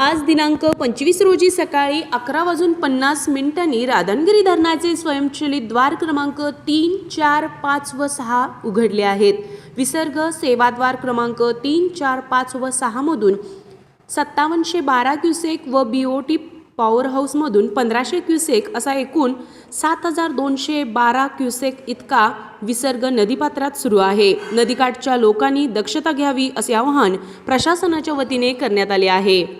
आज दिनांक पंचवीस रोजी सकाळी अकरा वाजून पन्नास मिनिटांनी राधानगिरी धरणाचे स्वयंचलित द्वार क्रमांक तीन चार पाच व सहा उघडले आहेत. विसर्ग सेवाद्वार क्रमांक तीन चार पाच व सहामधून सत्तावनशे बारा क्युसेक व बी ओ टी पॉवर हाऊसमधून पंधराशे क्युसेक असा एकूण सात हजार दोनशे बारा क्युसेक इतका विसर्ग नदीपात्रात सुरू आहे. नदीकाठच्या लोकांनी दक्षता घ्यावी असे आवाहन प्रशासनाच्या वतीने करण्यात आले आहे.